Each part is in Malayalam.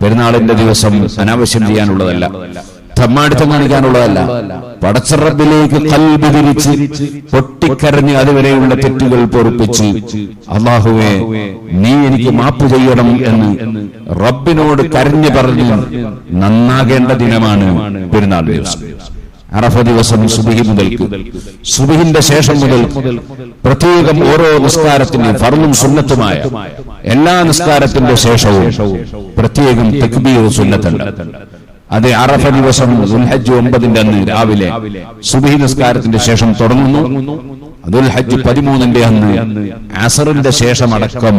പെരുന്നാളിന്റെ ദിവസം അനാവശ്യം ചെയ്യാനുള്ളതല്ല തമ്മാടിത്തം കാണിക്കാനുള്ളതല്ല. പടച്ചറബിലേക്ക് കൽബ് തിരിച്ച് പൊട്ടിക്കരഞ്ഞ് അതുവരെയുള്ള തെറ്റുകൾ പൊറുപ്പിച്ച് അള്ളാഹുവെ നീ എനിക്ക് മാപ്പ് ചെയ്യണം എന്ന് റബ്ബിനോട് കരഞ്ഞു പറഞ്ഞ് നന്നാകേണ്ട ദിനമാണ് പെരുന്നാൾ ദിവസം. അറഫ ദിവസം സുബിഹി മുതൽക്ക്. സുബിഹിന്റെ ശേഷം മുതൽ പ്രത്യേകം ഓരോ നിസ്കാരത്തിന് ഫർളും സുന്നത്തുമായ എല്ലാ നിസ്കാരത്തിന്റെ ശേഷവും പ്രത്യേകം തെക്ബീർ സുന്നത്തുണ്ട്. അത് അറഫ ദിവസം ദുൽഹജ്ജ് ഒമ്പതിന്റെ അന്ന് രാവിലെ സുബി നിസ്കാരത്തിന്റെ ശേഷം തുടങ്ങുന്നു. ദുൽഹജ്ജ് പതിമൂന്നിന്റെ അന്ന് അസറിന്റെ ശേഷം അടക്കം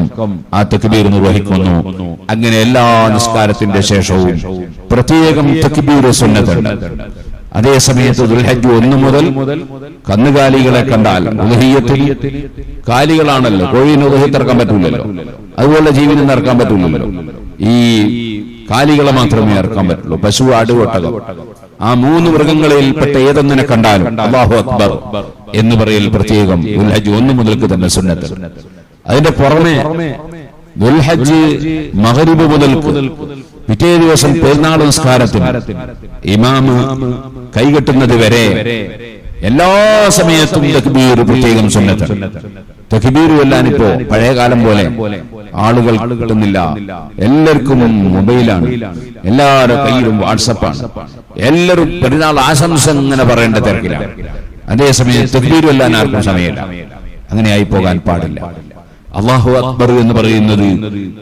ആ തെക്കുബീർ നിർവഹിക്കുന്നു. അങ്ങനെ എല്ലാ നിസ്കാരത്തിന്റെ ശേഷവും പ്രത്യേകം തെക്കുബീർ സുന്നത്തുണ്ട്. അതേ സമയത്ത് ദുൽഹജ്ജ് ഒന്ന് മുതൽ കന്നുകാലികളെ കണ്ടാൽ കാലികളാണല്ലോ കോഴിന് ഉദഹീത്ത് ഇറക്കാൻ പറ്റൂലല്ലോ. അതുപോലെ ജീവിതം നടക്കാൻ പറ്റുള്ളൂ ഈ കാലികളെ മാത്രമേ ഇറക്കാൻ പറ്റുള്ളൂ. പശു ആട് ഒട്ടകം ആ മൂന്ന് മൃഗങ്ങളിൽപ്പെട്ട ഏതൊന്നിനെ കണ്ടാലും അള്ളാഹു അക്ബർ എന്ന് പറയൽ പ്രത്യേകം ദുൽഹജ് ഒന്ന് മുതൽക്ക് തന്നെ സുന്നത്ത്. അതിന്റെ പുറമെ ദുൽഹജ് മഹരിബ് മുതൽക്ക് പിറ്റേ ദിവസം പെരുന്നാൾ നിസ്കാരത്തിന് ഇമാമ് കൈകെട്ടുന്നത് വരെ എല്ലാ സമയത്തും തക്ബീർ പ്രത്യേകം സുന്നത്ത്. തക്ബീർ വല്ലാനിപ്പോ പഴയ കാലം പോലെ ആളുകൾ കിട്ടുന്നില്ല. എല്ലാവർക്കും മൊബൈലാണ്. എല്ലാവരുടെ കയ്യിലും വാട്സപ്പാണ് എല്ലാവരും പെരുന്നാൾ ആശംസ ഇങ്ങനെ പറയേണ്ട തിരക്കിലാണ്. അതേസമയം തെക്കീരുമല്ലാൻ ആർക്കും സമയമില്ല. അങ്ങനെയായി പോകാൻ പാടില്ല. അള്ളാഹു അക്ബർ എന്ന് പറയുന്നത്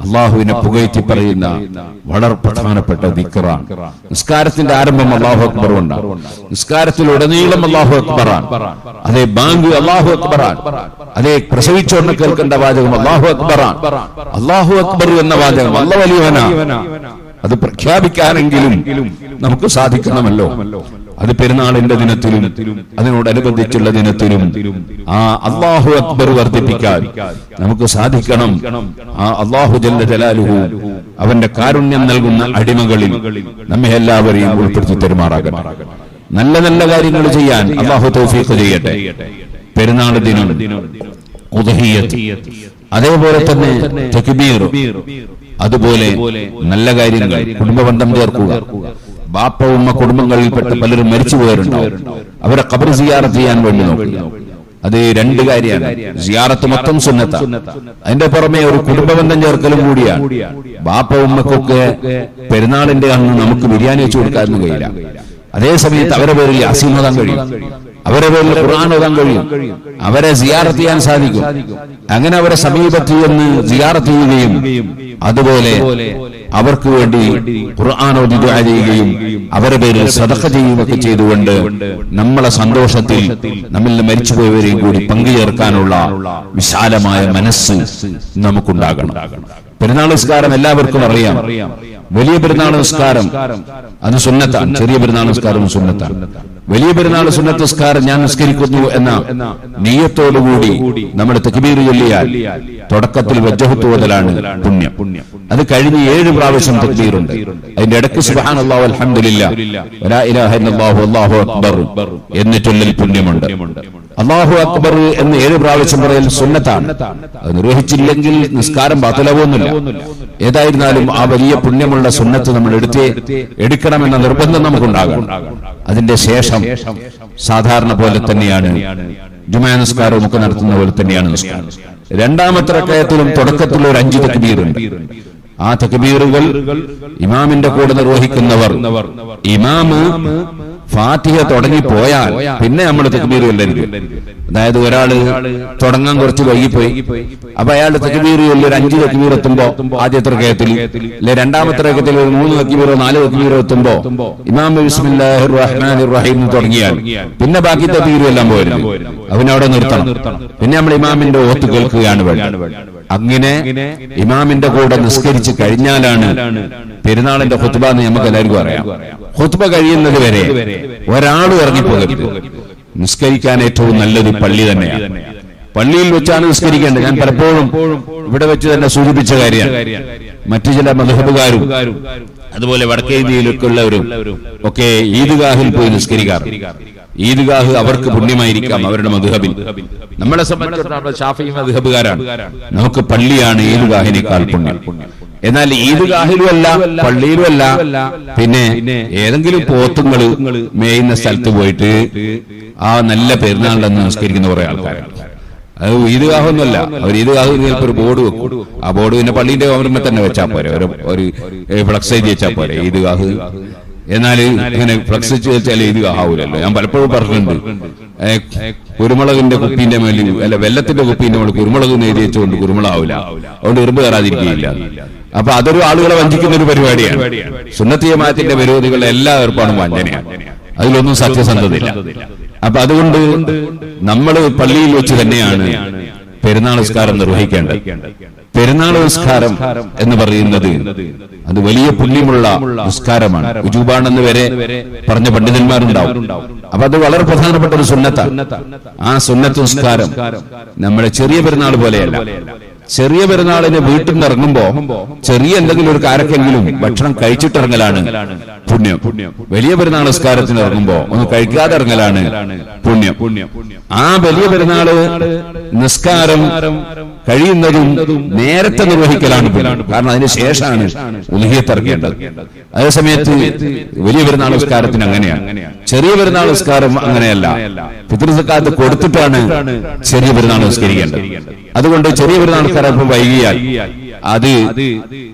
അള്ളാഹുവിനെ പുകഴ്ത്തി പറയുന്ന വളരെ പ്രധാനപ്പെട്ട ദിക്കറാണ് നിസ്കാരത്തിന്റെ ആരംഭം അള്ളാഹു അക്ബർ ഉണ്ടാണ് നിസ്കാരത്തിൽ ഉടനീളം അള്ളാഹു അക്ബറാണ്. അതേ ബാങ്ക് അള്ളാഹു അക്ബറാണ്. അതേ പ്രസവിച്ചോണ്ട് കേൾക്കേണ്ട വാചകം അള്ളാഹു അക്ബറാണ്. അള്ളാഹു അക്ബർ എന്ന വാചകം അല്ല വലിയവനാണ് അത് പ്രഖ്യാപിക്കാനെങ്കിലും നമുക്ക് സാധിക്കണമല്ലോ. അത് പെരുന്നാളിന്റെ ദിനത്തിലും അതിനോടനുബന്ധിച്ചുള്ള ദിനത്തിലും ആ അള്ളാഹു അക്ബർ വർദ്ധിപ്പിക്കാൻ നമുക്ക് സാധിക്കണം. ആ അള്ളാഹു ജല്ല ജലാലുഹു അവന്റെ കാരുണ്യം നൽകുന്ന അടിമകളിൽ നമ്മെ എല്ലാവരെയും ഉൾപ്പെടുത്തി തെരുമാറാകണം നല്ല നല്ല കാര്യങ്ങൾ ചെയ്യാൻ അള്ളാഹു തൗഫീഖ് ചെയ്യട്ടെ. പെരുന്നാൾ ദിനം അതേപോലെ തന്നെ തക്ബീർ അതുപോലെ നല്ല കാര്യങ്ങൾ കുടുംബബന്ധം ചേർക്കുക. ബാപ്പ ഉമ്മ കുടുംബങ്ങളിൽപ്പെട്ട പലരും മരിച്ചു പോയവരുണ്ടാവും അവരെ കബർ സിയാറത്ത് ചെയ്യാൻ വേണ്ടി നോക്കുക അത് രണ്ട് കാര്യമാണ്. സിയാറത്ത് മൊത്തം സുന്നത്ത. അതിന്റെ പുറമെ ഒരു കുടുംബബന്ധം ചേർക്കലും കൂടിയാണ്. ബാപ്പ ഉമ്മക്കൊക്കെ പെരുന്നാളിന്റെ അന്ന് നമുക്ക് ബിരിയാണി വെച്ചു കൊടുക്കാനൊന്നും കഴിയില്ല അതേ സമയത്ത് അവരെ പേരിൽ അസീമതാൻ കഴിയും. അവരെ പേരിൽ ഖുർആൻ ഓതാൻ കഴിയും. അവരെ സിയാറത്ത് ചെയ്യാൻ സാധിക്കും. അങ്ങനെ അവരെ സമീപത്ത് ചെന്ന് സിയാറത്ത് ചെയ്യുകയും അതുപോലെ അവർക്ക് വേണ്ടി ഖുർആാനോദി ചെയ്യുകയും അവരുടെ പേരിൽ സദഖ ചെയ്യുകയൊക്കെ ചെയ്തുകൊണ്ട് നമ്മളെ സന്തോഷത്തിൽ നമ്മിൽ മരിച്ചുപോയവരെയും കൂടി പങ്കുചേർക്കാനുള്ള വിശാലമായ മനസ്സ് നമുക്കുണ്ടാകണം. പെരുന്നാൾ നിസ്കാരം എല്ലാവർക്കും അറിയാം. വലിയ പെരുന്നാൾ നിസ്കാരം അത് സുന്നത്താണ്. ചെറിയ പെരുന്നാൾ നിസ്കാരം സുന്നത്താണ്. വലിയ പെരുന്നാൾ സുന്നത്ത് നിസ്കാരം ഞാൻ നിസ്കരിക്കുന്നു എന്ന നീയത്തോടുകൂടി നമ്മുടെ തെക്കുബീർ ചൊല്ലിയാൽ തുടക്കത്തിൽ വജ്ജഹത്ത് പുണ്യം. അത് കഴിഞ്ഞ് ഏഴ് പ്രാവശ്യം തെക്കുബീറുണ്ട് അതിന്റെ ഇടയ്ക്ക് സുബാൻ അള്ളാഹു അലഹമില്ല എന്ന് പുണ്യമുണ്ട്. അള്ളാഹു അക്ബർ എന്ന് ഏഴ് പ്രാവശ്യം പറയൽ സുന്നത്താണ്. അത് നിർവഹിച്ചില്ലെങ്കിൽ നിസ്കാരം ബാത്തലവൊന്നുമില്ല ഏതായിരുന്നാലും ആ വലിയ പുണ്യമുള്ള സുന്നത്ത് നമ്മൾ എടുത്തേ എടുക്കണമെന്ന നിർബന്ധം നമുക്കുണ്ടാകണം. അതിന്റെ ശേഷം സാധാരണ പോലെ തന്നെയാണ് ജുമാ നിസ്കാരം ഒക്കെ നടത്തുന്ന പോലെ തന്നെയാണ് നിസ്കാരം. രണ്ടാമത്തെ റക്കയത്തിലും തുടക്കത്തിൽ ഒരു അഞ്ച് തക്ബീറുണ്ട്. ആ തക്ബീറുകൾ ഇമാമിന്റെ കൂടെ നിർവഹിക്കുന്നവർ ഇമാമ് ഫാത്തിഹ തുടങ്ങി പോയാൽ പിന്നെ നമ്മൾ തക്ബീർ കൊല്ലരുത് അതായത് ഒരാൾ തുടങ്ങാൻ കുറച്ച് വൈകിപ്പോയി. അപ്പൊ അയാളുടെ തക്ബീർ ഒരു അഞ്ച് തക്ബീർ എത്തുമ്പോ ആദ്യത്തെ റക്കയത്തിൽ അല്ലെ രണ്ടാമത്തെ റക്കത്തിൽ ഒരു മൂന്ന് തക്ബീറോ നാല് തക്ബീറോ എത്തുമ്പോ ഇമാം ബിസ്മില്ലാഹിർ റഹ്മാനിർ റഹീം തുടങ്ങിയാൽ പിന്നെ ബാക്കി തക്ബീർ എല്ലാം പോയിരുന്നു അവനവിടെ നിർത്തണം. പിന്നെ നമ്മൾ ഇമാമിന്റെ ഓത്ത് കേൾക്കുകയാണ് വേണ്ടത്. അങ്ങനെ ഇമാമിന്റെ കൂടെ നിസ്കരിച്ച് കഴിഞ്ഞാലാണ് പെരുന്നാളിന്റെ ഹുത്ബ എന്ന് നമുക്ക് എല്ലാവർക്കും അറിയാം. ഹുത്ബ കഴിയുന്നത് വരെ ഒരാളും ഇറങ്ങിപ്പോകരുത് നിസ്കരിക്കാൻ ഏറ്റവും നല്ലത് പള്ളി തന്നെയാണ്. പള്ളിയിൽ വെച്ചാണ് നിസ്കരിക്കേണ്ടത്. ഞാൻ പലപ്പോഴും ഇവിടെ വെച്ച് തന്നെ സൂചിപ്പിച്ച കാര്യമാണ്. മറ്റു ചില മധുഹബുകാരും അതുപോലെ വടക്കേ ഇന്ത്യയിലൊക്കെ ഉള്ളവരും ഒക്കെ ഈദ്ഗാഹിൽ പോയി നിസ്കരിക്കാറ് ഈദ്ഗാഹ് അവർക്ക് പുണ്യമായിരിക്കാം അവരുടെ മധുഹബിൽ. നമ്മളെ സംബന്ധിച്ചിടത്തോളം ഷാഫി മധുഹബുകാരാണ്. നമുക്ക് പള്ളിയാണ് ഈദ്ഗാഹിനേക്കാൾ പുണ്യം. എന്നാൽ ഈദ്ഗാഹിലും അല്ല പള്ളിയിലും അല്ല പിന്നെ ഏതെങ്കിലും പോത്തുങ്ങൾ മേയുന്ന സ്ഥലത്ത് പോയിട്ട് ആ നല്ല പെരുന്നാളിലെന്ന് നമസ്കരിക്കുന്ന കുറെ ആൾക്കാരാണ് അത് ഈദ്ഗാഹൊന്നുമല്ല അവർ ഈദ്ഗാഹ് ചിലപ്പോൾ ഒരു ബോർഡ് വെക്കും. ആ ബോർഡ് പിന്നെ പള്ളിന്റെ ഓർമ്മ തന്നെ വെച്ചാൽ പോരെ. ഒരു ഫ്ലക്സ് എഴുതി വെച്ചാൽ പോരെ. ഈദ്ഗാഹ് എന്നാൽ ഇങ്ങനെ ഫ്ലക്സ് വെച്ചാൽ ഇത് ആവൂലല്ലോ. ഞാൻ പലപ്പോഴും പറഞ്ഞിട്ടുണ്ട്. കുരുമുളകിന്റെ കുപ്പീന്റെ മേലിൽ അല്ല വെള്ളത്തിന്റെ കുപ്പീന്റെ മേളിൽ കുരുമുളക് എഴുതി വെച്ചുകൊണ്ട് കുരുമുളകാവില്ല അതുകൊണ്ട് ഇറുമ്പ് കയറാതിരിക്കുകയില്ല. അപ്പൊ അതൊരു ആളുകളെ വഞ്ചിക്കുന്ന ഒരു പരിപാടിയാണ്. സുന്നത്തിയമാത്തിന്റെ വിരോധികളുടെ എല്ലാ ഏർപ്പാടും വഞ്ചനയാണ്. അതിലൊന്നും സത്യസന്ധതയില്ല. അപ്പൊ അതുകൊണ്ട് നമ്മൾ പള്ളിയിൽ വെച്ച് തന്നെയാണ് പെരുന്നാൾ നിസ്കാരം നിർവഹിക്കേണ്ടത്. പെരുന്നാൾ നിസ്കാരം എന്ന് പറയുന്നത് അത് വലിയ പുണ്യമുള്ള നിസ്കാരമാണ് ഉജൂബാണെന്ന് വരെ പറഞ്ഞ പണ്ഡിതന്മാരുണ്ടാവും. അപ്പൊ അത് വളരെ പ്രധാനപ്പെട്ട ഒരു സുന്നത്ത ആ സുന്നത്ത് നിസ്കാരം നമ്മുടെ ചെറിയ പെരുന്നാൾ പോലെയല്ല. ചെറിയ പെരുന്നാളിന് വീട്ടിൽ നിന്ന് ഇറങ്ങുമ്പോ ചെറിയ എന്തെങ്കിലും ഒരു കാരക്കെങ്കിലും ഭക്ഷണം കഴിച്ചിട്ടിറങ്ങലാണ്. പുണ്യം. വലിയ പെരുന്നാൾ നിസ്കാരത്തിന് ഇറങ്ങുമ്പോ ഒന്ന് കഴിക്കാതെ ഇറങ്ങലാണ് പുണ്യം. ആ വലിയ പെരുന്നാൾ നിസ്കാരം കഴിയുന്നതും നേരത്തെ നിർവഹിക്കലാണ് കാരണം അതിന് ശേഷമാണ് ഉലഹിയത്തിറങ്ങേണ്ടത് അതേ സമയത്ത് വലിയ പെരുന്നാൾ നിസ്കാരത്തിന് അങ്ങനെയാണ്. ചെറിയ പെരുന്നാൾ നിസ്കാരം അങ്ങനെയല്ല. പിതൃസക്കാലത്ത് കൊടുത്തിട്ടാണ് ചെറിയ പെരുന്നാൾ നിസ്കരിക്കേണ്ടത്. അതുകൊണ്ട് ചെറിയ പെരുന്നാൾ നിസ്കാരം വൈകിയാൽ അത്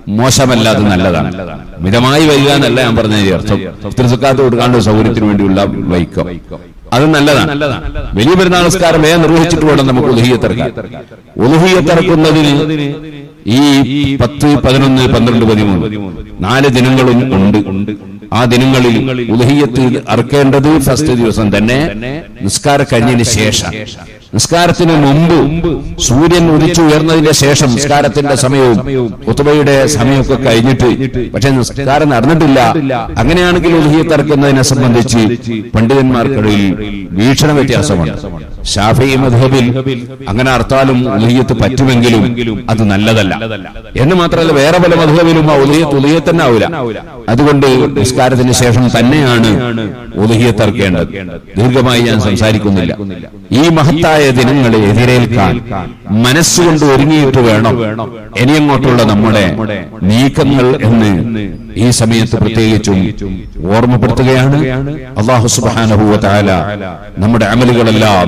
മോശമല്ല അത് നല്ലതാണ്. മിതമായി വരിക എന്നല്ല ഞാൻ പറഞ്ഞതിന്റെ അർത്ഥം. പിതൃസക്കാലത്ത് കൊടുക്കാണ്ട് സൗകര്യത്തിന് വേണ്ടിയുള്ള വൈക്കം. അത് നല്ലതാണ്. വലിയ പെരുന്നാൾ നമസ്കാരം വേഗം നിർവഹിച്ചിട്ട് വേണം നമുക്ക് ഉലഹിയത്തിറക്കാൻ ഉലഹിയത്തിറക്കുന്നതിന് ഈ പത്ത് പതിനൊന്ന് പന്ത്രണ്ട് പതിമൂന്ന് നാല് ദിനങ്ങളും ഉണ്ട്. ആ ദിനങ്ങളിൽ ഉലഹിയത്ത് അറക്കേണ്ടത് ഫസ്റ്റ് ദിവസം തന്നെ. നിസ്കാരം കഴിഞ്ഞതിന് ശേഷം. നിസ്കാരത്തിന് മുമ്പ് സൂര്യൻ ഉദിച്ചു ഉയർന്നതിന്റെ ശേഷം നിസ്കാരത്തിന്റെ സമയവും കുത്തുബയുടെ സമയമൊക്കെ കഴിഞ്ഞിട്ട് പക്ഷെ നിസ്കാരം നടന്നിട്ടില്ല. അങ്ങനെയാണെങ്കിൽ ഉലഹിയത്ത് തറക്കുന്നതിനെ സംബന്ധിച്ച് പണ്ഡിതന്മാർക്കിടയിൽ വീക്ഷണ വ്യത്യാസമുണ്ട് ഷാഫി മധബിൽ അങ്ങനെ അർത്ഥാലും ഉദയത്ത് പറ്റുമെങ്കിലും അത് നല്ലതല്ല. എന്ന് മാത്രമല്ല വേറെ പല മധബിലും ആ ഉദയത്ത് തന്നെ ആവില്ല അതുകൊണ്ട് നിസ്കാരത്തിന് ശേഷം തന്നെയാണ് ഇറക്കേണ്ടത് ദീർഘമായി ഞാൻ സംസാരിക്കുന്നില്ല. ഈ മഹത്തായ ദിനങ്ങളെ എതിരേൽക്കാൻ മനസ്സുകൊണ്ട് ഒരുങ്ങിയിട്ട് വേണം. ഇനിയങ്ങോട്ടുള്ള നമ്മുടെ നീക്കങ്ങൾ എന്ന് ഈ സമയത്ത് പ്രത്യേകിച്ചും ഓർമ്മപ്പെടുത്തുകയാണ്. അള്ളാഹു സുബാനഹുവ നമ്മുടെ അമലുകളെല്ലാം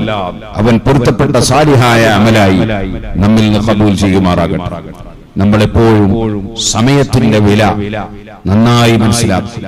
അവൻ പൊരുത്തപ്പെട്ട സാരിഹായ അമലായി നമ്മിൽ നിന്ന് കബൂൽ ചെയ്യുമാറാകട്ടെ. നമ്മളെപ്പോഴും സമയത്തിന്റെ വില നന്നായി മനസ്സിലാക്കി.